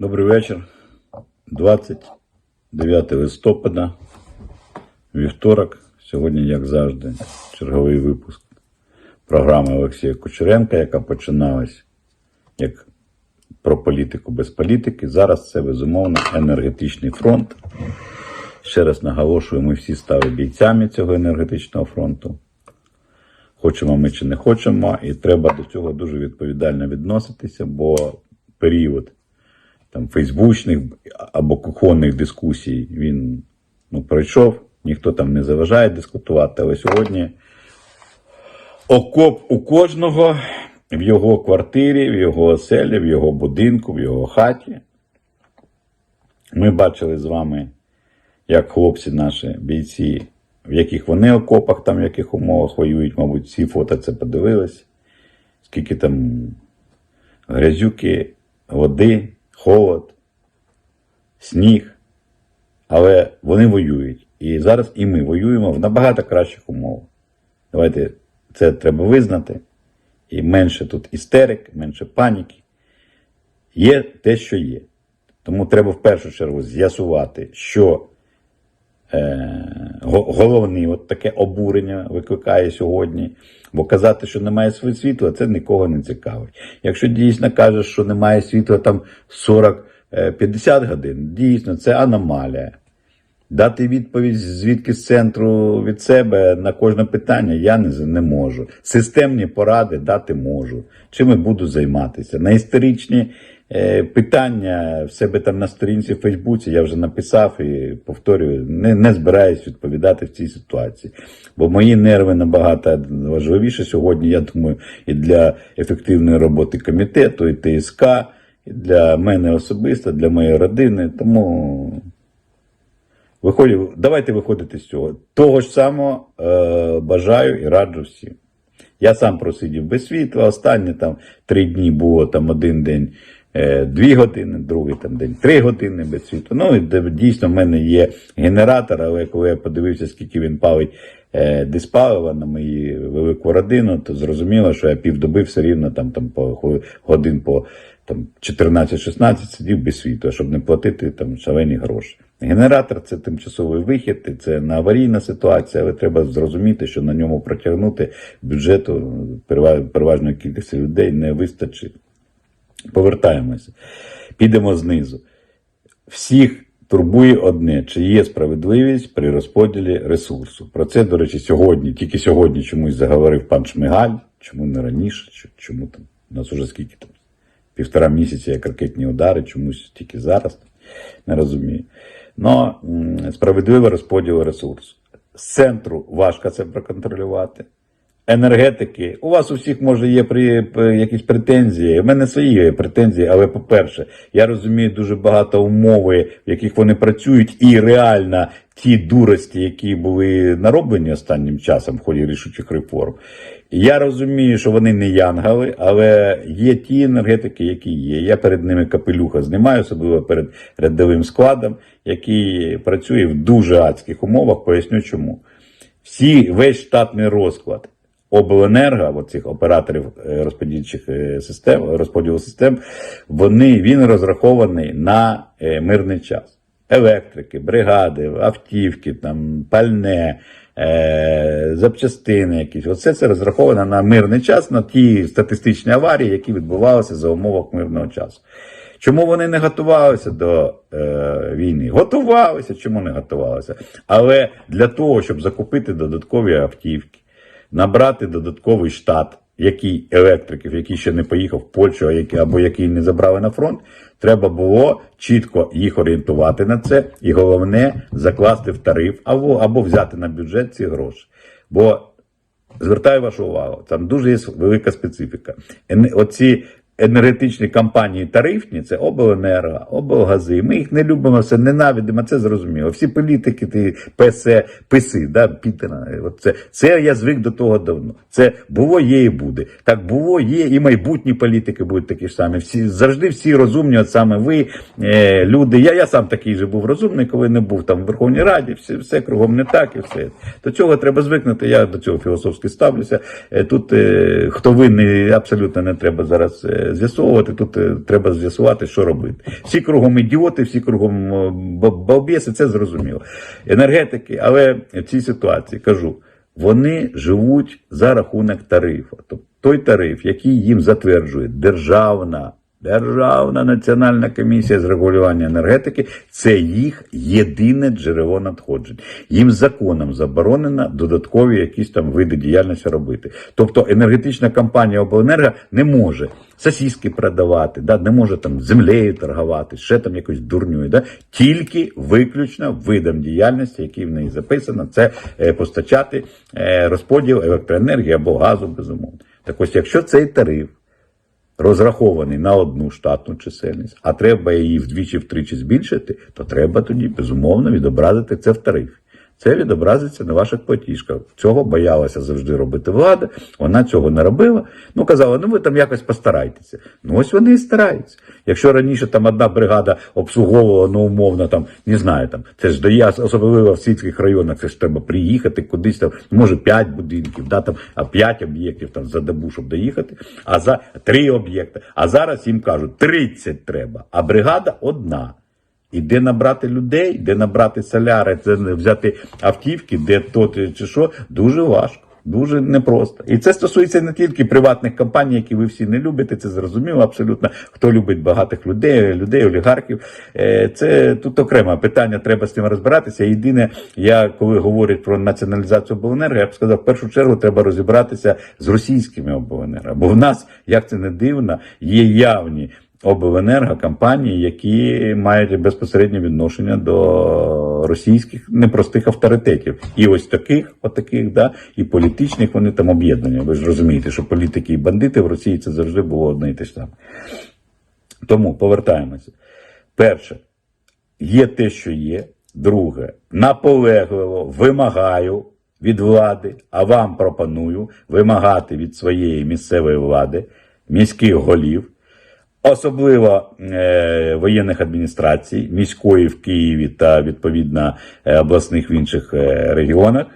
Добрий вечір. 29 листопада, вівторок. Сьогодні, як завжди, черговий випуск програми Олексія Кучеренка, яка починалась як про політику без політики. Зараз це безумовно енергетичний фронт. Ще раз наголошую, ми всі стали бійцями цього енергетичного фронту. Хочемо ми чи не хочемо, і треба до цього дуже відповідально відноситися, бо період там фейсбучних або кухонних дискусій. Він ну, пройшов, ніхто там не заважає дискутувати, але сьогодні окоп у кожного в його квартирі, в його оселі, в його будинку, в його хаті. Ми бачили з вами, як хлопці наші бійці, в яких вони окопах, там в яких умовах воюють, мабуть, всі фото це подивились, скільки там грязюки, води, холод, сніг. Але вони воюють. І зараз і ми воюємо в набагато кращих умовах. Давайте це треба визнати. І менше тут істерик, менше паніки. Є те, що є. Тому треба в першу чергу з'ясувати, що е, головне от таке обурення викликає сьогодні. Бо казати, що немає світла, це нікого не цікавить. Якщо дійсно кажеш, що немає світла там 40-50 годин, дійсно це аномалія. Дати відповідь звідки з центру від себе на кожне питання я не, не можу. Системні поради дати можу. Чим я буду займатися? На історичні е, питання в себе там на сторінці в Фейсбуці я вже написав і повторюю, не, не збираюсь відповідати в цій ситуації. Бо мої нерви набагато важливіше сьогодні, я думаю, і для ефективної роботи комітету, і ТСК, і для мене особисто, для моєї родини. Тому. Виходить, давайте виходити з цього. Того ж самого е, бажаю і раджу всім. Я сам просидів без світла. Останні там три дні було там один день е, дві години, другий там день три години без світла. Ну і дійсно в мене є генератор, але коли я подивився, скільки він палить е, диспалива на мою велику родину, то зрозуміло, що я півдоби все рівно там, там по годин по там 14-16 сидів без світла, щоб не платити там шалені гроші. Генератор це тимчасовий вихід, це не аварійна ситуація, але треба зрозуміти, що на ньому протягнути бюджету переважної кількості людей не вистачить. Повертаємося. Підемо знизу. Всіх турбує одне, чи є справедливість при розподілі ресурсу. Про це, до речі, сьогодні, тільки сьогодні чомусь заговорив пан Шмигаль, чому не раніше, чому там, у нас уже скільки там, півтора місяця як ракетні удари, чомусь тільки зараз, не розумію. Но справедливий розподіл ресурсу. З центру важко це проконтролювати. Енергетики, у вас у всіх може є при, якісь претензії. У мене свої є претензії, але по-перше, я розумію дуже багато умови, в яких вони працюють, і реально ті дурості, які були нароблені останнім часом в ході рішучих реформ. Я розумію, що вони не янгали, але є ті енергетики, які є. Я перед ними капелюха знімаю, особливо перед рядовим складом, який працює в дуже адських умовах. Поясню чому. Всі весь штатний розклад обленерго, оцих операторів е, розподільчих е, систем, розподілу систем, вони, він розрахований на е, мирний час. Електрики, бригади, автівки, там, пальне, е, запчастини якісь. Оце це розраховано на мирний час, на ті статистичні аварії, які відбувалися за умовах мирного часу. Чому вони не готувалися до е, війни? Готувалися, чому не готувалися? Але для того, щоб закупити додаткові автівки, набрати додатковий штат, який електриків, який ще не поїхав в Польщу, а який, або який не забрали на фронт, треба було чітко їх орієнтувати на це, і головне закласти в тариф або, або взяти на бюджет ці гроші. Бо звертаю вашу увагу, там дуже є велика специфіка. Оці енергетичні компанії тарифні це обленерго, облгази. Ми їх не любимо, все ненавидимо, це зрозуміло. Всі політики, ти ПС, ПИСи, да, Пітера, от це, це я звик до того давно. Це було, є і буде. Так було, є, і майбутні політики будуть такі ж самі. Всі завжди всі розумні, от саме ви, е, люди. Я, я сам такий же був розумний, коли не був там в Верховній Раді, все, все кругом не так і все. До цього треба звикнути. Я до цього філософськи ставлюся. Е, Тут е, хто винний, абсолютно не треба зараз. е, з'ясовувати. Тут е, треба з'ясувати, що робити. Всі кругом ідіоти, всі кругом балбєси, це зрозуміло. Енергетики, але в цій ситуації кажу, вони живуть за рахунок тарифу. Тобто той тариф, який їм затверджує державна. Державна національна комісія з регулювання енергетики це їх єдине джерело надходжень. Їм законом заборонено додаткові якісь там види діяльності робити. Тобто енергетична компанія обленерго не може сосиски продавати, да, не може там землею торгувати, ще там якось дурнює. Да, тільки виключно видом діяльності, який в неї записано, це е, постачати е, розподіл електроенергії або газу, безумовно. Так ось, якщо цей тариф розрахований на одну штатну чисельність, а треба її вдвічі-втричі збільшити, то треба тоді, безумовно, відобразити це в тарифі. Це відобразиться на ваших платіжках. Цього боялася завжди робити влада. Вона цього не робила. Ну казала, ну ви там якось постарайтеся. Ну ось вони і стараються. Якщо раніше там одна бригада обслуговувала ну, умовно, там не знаю, там це ж дає особливо в сільських районах. Це ж треба приїхати кудись там, може 5 будинків, да там а 5 об'єктів там за добу, щоб доїхати. А за 3 об'єкти. А зараз їм кажуть 30 треба, а бригада одна. І де набрати людей, де набрати соляри, це взяти автівки, де то чи що, дуже важко, дуже непросто. І це стосується не тільки приватних компаній, які ви всі не любите, це зрозуміло абсолютно. Хто любить багатих людей, людей, олігархів. Е, Це тут окреме питання, треба з цим розбиратися. Єдине, я коли говорять про націоналізацію обленерго, я б сказав, в першу чергу треба розібратися з російськими обленерго. Бо в нас, як це не дивно, є явні обленерго компанії, які мають безпосереднє відношення до російських непростих авторитетів. І ось таких, отаких, да, і політичних вони там об'єднання. Ви ж розумієте, що політики і бандити в Росії це завжди було одне і те ж саме. Тому повертаємося. Перше, є те, що є. Друге, наполегливо вимагаю від влади, а вам пропоную вимагати від своєї місцевої влади, міських голів, особливо е, воєнних адміністрацій, міської в Києві та відповідно е, обласних в інших е, регіонах.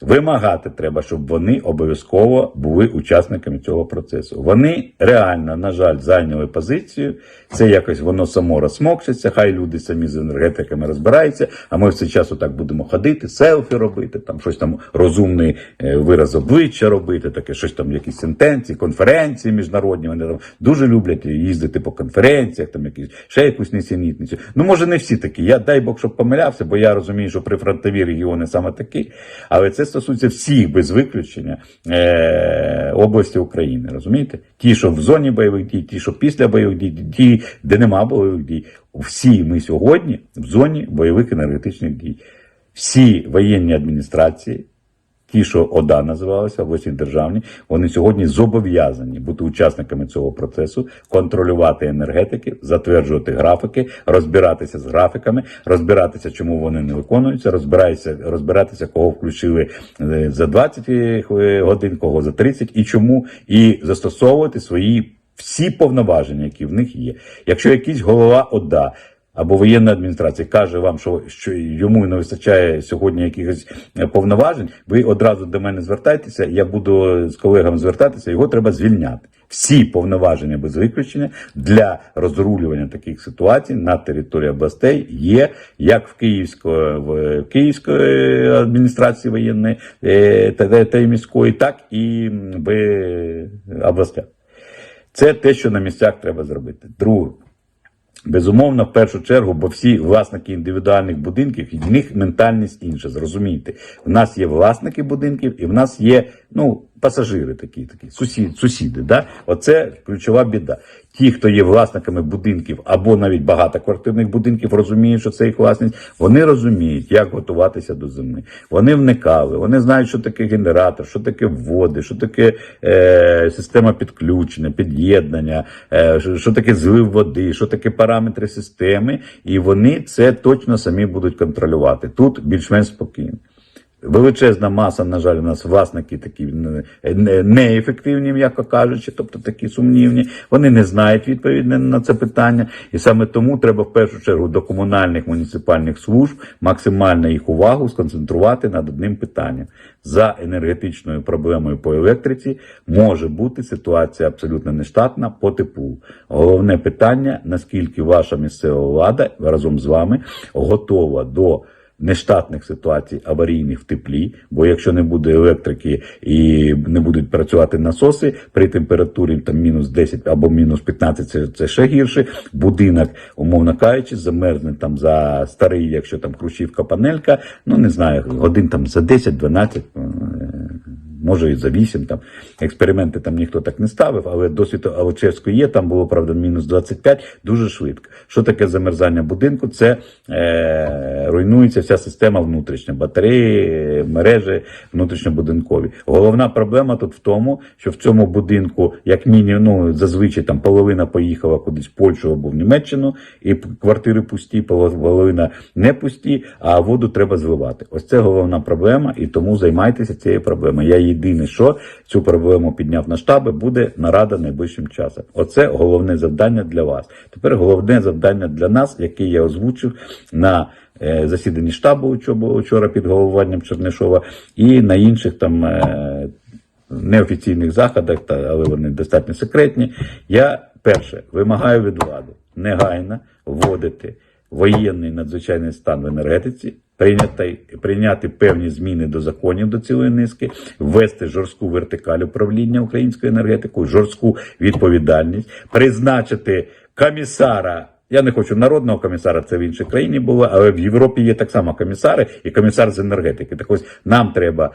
Вимагати треба, щоб вони обов'язково були учасниками цього процесу. Вони реально, на жаль, зайняли позицію. Це якось воно само розсмокчиться. Хай люди самі з енергетиками розбираються. А ми все час так будемо ходити, селфі робити, там щось там розумний е, вираз обличчя робити, таке щось там, якісь сентенції, конференції міжнародні. Вони там дуже люблять їздити по конференціях, там якісь ще якусь несенітницю. Ну може не всі такі. Я дай Бог, щоб помилявся, бо я розумію, що прифронтові регіони саме такі. Але це стосується всіх без виключення е, області України. Розумієте? Ті, що в зоні бойових дій, ті, що після бойових дій, ті, де нема бойових дій. Всі ми сьогодні в зоні бойових енергетичних дій. Всі воєнні адміністрації, ті, що ОДА називалися, обласні державні, вони сьогодні зобов'язані бути учасниками цього процесу, контролювати енергетики, затверджувати графіки, розбиратися з графіками, розбиратися, чому вони не виконуються, розбиратися, розбиратися, кого включили е, за 20 годин, кого за 30 і чому, і застосовувати свої всі повноваження, які в них є. Якщо якийсь голова ОДА або воєнна адміністрація каже вам, що, що йому не вистачає сьогодні якихось е, повноважень, ви одразу до мене звертайтеся, я буду з колегами звертатися, його треба звільняти. Всі повноваження без виключення для розрулювання таких ситуацій на території областей є як в Київської, в Київської адміністрації воєнної е, та, та й міської, так і в областях. Це те, що на місцях треба зробити. Друге. Безумовно, в першу чергу, бо всі власники індивідуальних будинків, і в них ментальність інша. Зрозумійте, в нас є власники будинків, і в нас є ну, пасажири такі, такі сусід, сусіди. Да? Оце ключова біда. Ті, хто є власниками будинків або навіть багатоквартирних будинків, розуміють, що це їх власність. Вони розуміють, як готуватися до зими. Вони вникали, вони знають, що таке генератор, що таке води, що таке е, система підключення, під'єднання, е, що, таке злив води, що таке параметри системи, і вони це точно самі будуть контролювати. Тут більш-менш спокійно. Величезна маса, на жаль, у нас власники такі не- не- неефективні, м'яко кажучи, тобто такі сумнівні. Вони не знають відповіді на це питання. І саме тому треба в першу чергу до комунальних муніципальних служб максимально їх увагу сконцентрувати над одним питанням. За енергетичною проблемою по електриці може бути ситуація абсолютно нештатна по теплу. Головне питання, наскільки ваша місцева влада разом з вами готова до нештатних ситуацій аварійних в теплі, бо якщо не буде електрики і не будуть працювати насоси при температурі там мінус 10 або мінус 15, це, це ще гірше. Будинок, умовно кажучи, замерзне там за старий, якщо там хрущівка панелька, ну не знаю, годин там за 10-12. Може і за 8 там експерименти там ніхто так не ставив, але досвід Алчевської є, там було правда мінус 25, дуже швидко. Що таке замерзання будинку? Це е, руйнується вся система внутрішня, батареї, мережі внутрішньобудинкові. Головна проблема тут в тому, що в цьому будинку, як мінімум, ну, зазвичай там половина поїхала кудись в Польщу або в Німеччину, і квартири пусті, половина не пусті, а воду треба зливати. Ось це головна проблема, і тому займайтеся цією проблемою. Я єдине, що цю проблему підняв на штаби, буде нарада найближчим часом. Оце головне завдання для вас. Тепер головне завдання для нас, яке я озвучив на е, засіданні штабу, вчора під головуванням Чернишова, і на інших там. е, Неофіційних заходах, але вони достатньо секретні. Я перше вимагаю від влади негайно вводити воєнний надзвичайний стан в енергетиці, прийняти, прийняти певні зміни до законів до цілої низки, ввести жорстку вертикаль управління українською енергетикою, жорстку відповідальність, призначити комісара. Я не хочу народного комісара, це в іншій країні було, але в Європі є так само комісари і комісар з енергетики. Так ось нам треба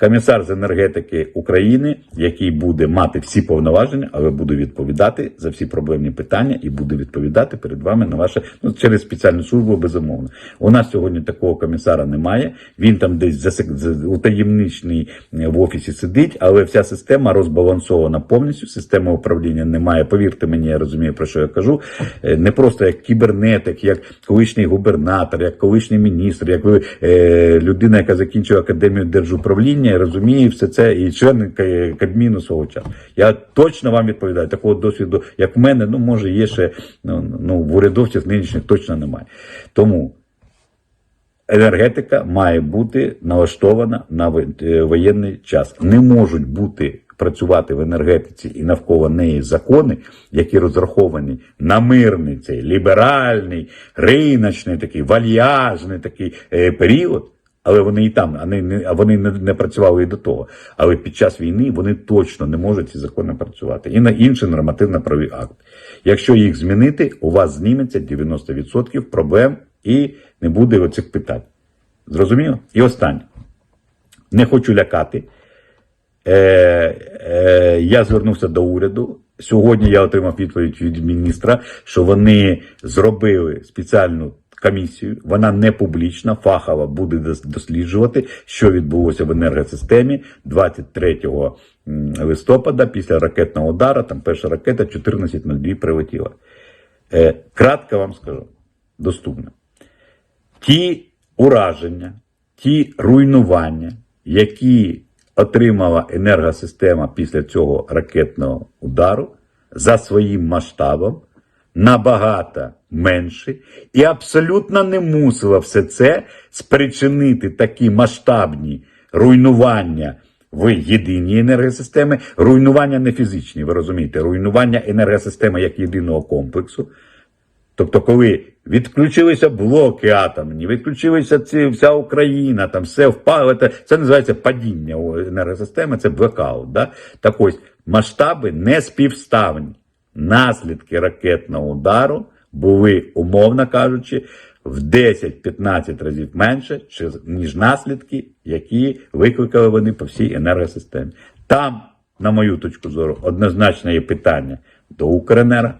комісар з енергетики України, який буде мати всі повноваження, але буде відповідати за всі проблемні питання і буде відповідати перед вами на ваше ну через спеціальну службу. Безумовно, у нас сьогодні такого комісара немає. Він там десь засек... за- утаємничний е, в офісі сидить, але вся система розбалансована повністю. Система управління немає. Повірте мені, я розумію про що я кажу. Е, Не просто як кібернетик, як колишній губернатор, як колишній міністр, як ви, е, людина, яка закінчила академію держуправління, і розуміє все це і член Кабміну свого часу. Я точно вам відповідаю, такого досвіду, як в мене, ну може є ще ну, ну в урядовців нинішніх точно немає. Тому енергетика має бути налаштована на е, воєнний час. Не можуть бути працювати в енергетиці і навколо неї закони, які розраховані на мирний цей ліберальний, риночний, такий вальяжний такий е, період. Але вони і там, а вони не, не працювали і до того. Але під час війни вони точно не можуть ці закони працювати. І на інші нормативно-праві акти. Якщо їх змінити, у вас зніметься 90% проблем і не буде оцих питань. Зрозуміло? І останнє. Не хочу лякати. Е, е, я звернувся до уряду. Сьогодні я отримав відповідь від міністра, що вони зробили спеціальну комісію. Вона не публічна, фахова буде досліджувати, що відбулося в енергосистемі 23 листопада після ракетного удару. Там перша ракета 14.02 прилетіла. Е, кратко вам скажу, доступно ті ураження, ті руйнування, які отримала енергосистема після цього ракетного удару, за своїм масштабом набагато менше, і абсолютно не мусила все це спричинити такі масштабні руйнування в єдиній енергосистемі, руйнування не фізичні, ви розумієте, руйнування енергосистеми як єдиного комплексу. Тобто, коли відключилися блоки атомні, відключилися ці, вся Україна, там все впало, це, це називається падіння енергосистеми, це блекаут. Да? Так ось масштаби не співставні. Наслідки ракетного удару були, умовно кажучи, в 10-15 разів менше, ніж наслідки, які викликали вони по всій енергосистемі. Там, на мою точку зору, однозначно є питання до Укренерго,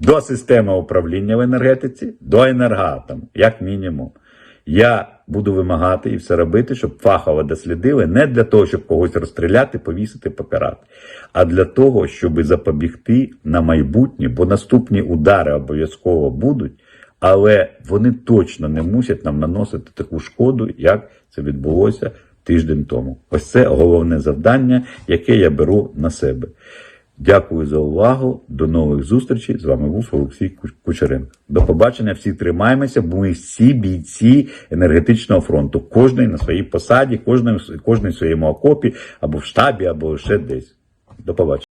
до системи управління в енергетиці, до енергатому, як мінімум. Я буду вимагати і все робити, щоб фахово дослідили не для того, щоб когось розстріляти, повісити, покарати, а для того, щоб запобігти на майбутнє, бо наступні удари обов'язково будуть, але вони точно не мусять нам наносити таку шкоду, як це відбулося тиждень тому. Ось це головне завдання, яке я беру на себе. Дякую за увагу. До нових зустрічей. З вами був Олексій Кучерин. До побачення. Всі тримаємося, бо ми всі бійці енергетичного фронту. Кожний на своїй посаді, кожний, кожний в своєму окопі, або в штабі, або ще десь. До побачення.